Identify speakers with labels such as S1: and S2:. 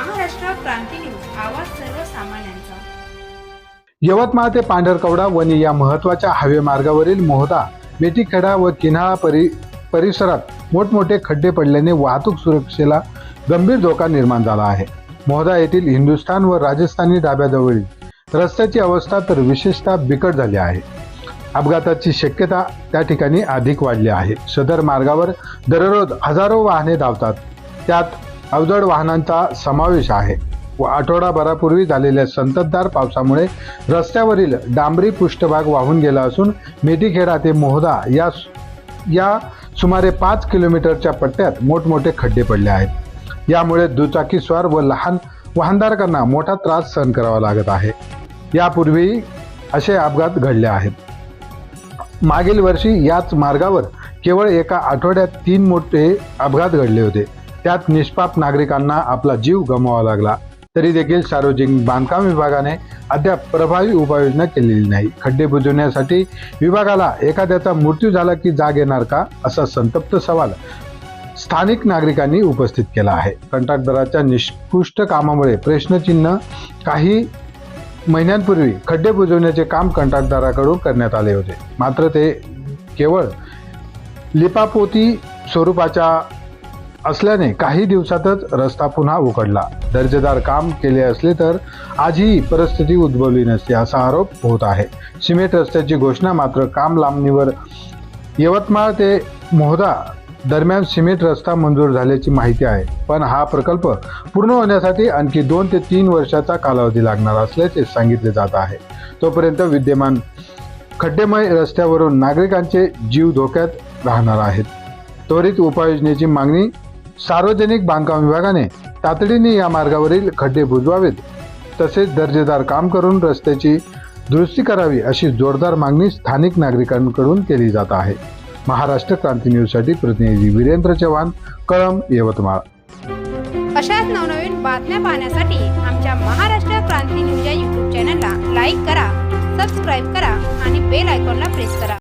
S1: Maharashtra Kranti news. आवाज सर्वसामान्यांचा.
S2: यवतमाळ ते पांढरकवडा वनी या महत्त्वाच्या हायवे मार्गावरील मोहदा मेटीखेडा व किन्हाळा परि परिसरात मोठमोठे खड्डे पडल्याने वाहतूक सुरक्षेला गंभीर धोका निर्माण झाला आहे. मोहदा येथील हिंदुस्थान व राजस्थानी डाब्याजवळील रस्त्याची अवस्था तर विशेषतः बिकट झाली आहे. अपघाताची शक्यता त्या ठिकाणी अधिक वाढली आहे. सदर मार्गावर दररोज हजारो वाहने धावतात. त्यात अवजड वाहनांचा समावेश आहे. व आठवडाभरापूर्वी झालेल्या संततधार पावसामुळे रस्त्यावरील डांबरी पृष्ठभाग वाहून गेला असून मेटीखेडा ते मोहदा या या सुमारे पाच किलोमीटरच्या पट्ट्यात मोठमोठे खड्डे पडले आहेत. यामुळे दुचाकीस्वार व लहान वाहनधारकांना मोठा त्रास सहन करावा लागत आहे. यापूर्वी असे अपघात घडले आहेत. मागील वर्षी याच मार्गावर केवळ एका आठवड्यात तीन मोठे अपघात घडले होते. त्यात निष्पाप नागरिकांना आपला जीव गमवावा लागला. तरी देखील सार्वजनिक बांधकाम विभागाने अद्याप प्रभावी उपाययोजना केलेली नाही. खड्डे बुजवण्यासाठी विभागाला एखाद्याचा मृत्यू झाला की जाग येणार का? असा संतप्त सवाल स्थानिक नागरिकांनी उपस्थित केला आहे. कंत्राटदाराच्या निष्कृष्ट कामामुळे प्रश्नचिन्ह काही महिन्यांपूर्वी खड्डे बुजवण्याचे काम कंत्राटदाराकडून करण्यात आले होते. मात्र ते केवळ लिपापोती स्वरूपाच्या असल्याने काही दिवसातच रस्ता पुन्हा उघडला. दर्जेदार काम केले असले तर आजही परिस्थिती उद्भवली नसते असा आरोप होत आहे. सिमेंट रस्त्याची घोषणा मात्र काम लांबणीवर यवतमाळ ते मोहदा दरम्यान सिमेंट रस्ता मंजूर झाल्याची माहिती आहे. पण हा प्रकल्प पूर्ण होण्यासाठी आणखी दोन ते तीन वर्षाचा कालावधी लागणार असल्याचे सांगितले जात आहे. तोपर्यंत विद्यमान खड्डेमय रस्त्यावरून नागरिकांचे जीव धोक्यात राहणार आहेत. त्वरित उपाययोजनेची मागणी सार्वजनिक बांधकाम विभागाने तातडीने या मार्गावरील खड्डे बुजवावेत तसेच दर्जेदार काम करून रस्त्याची दुरुस्ती करावी अशी जोरदार मागणी स्थानिक नागरिकांकडून केली जात आहे. महाराष्ट्र क्रांती न्यूजसाठी प्रतिनिधी वीरेंद्र चव्हाण कळम यवतमाळ.
S1: अशाच नवनवीन बातम्या पाहण्यासाठी आमच्या महाराष्ट्र क्रांती न्यूज या यूट्यूब चॅनलला लाईक करा सबस्क्राईब करा आणि बेल आयकॉनला प्रेस करा.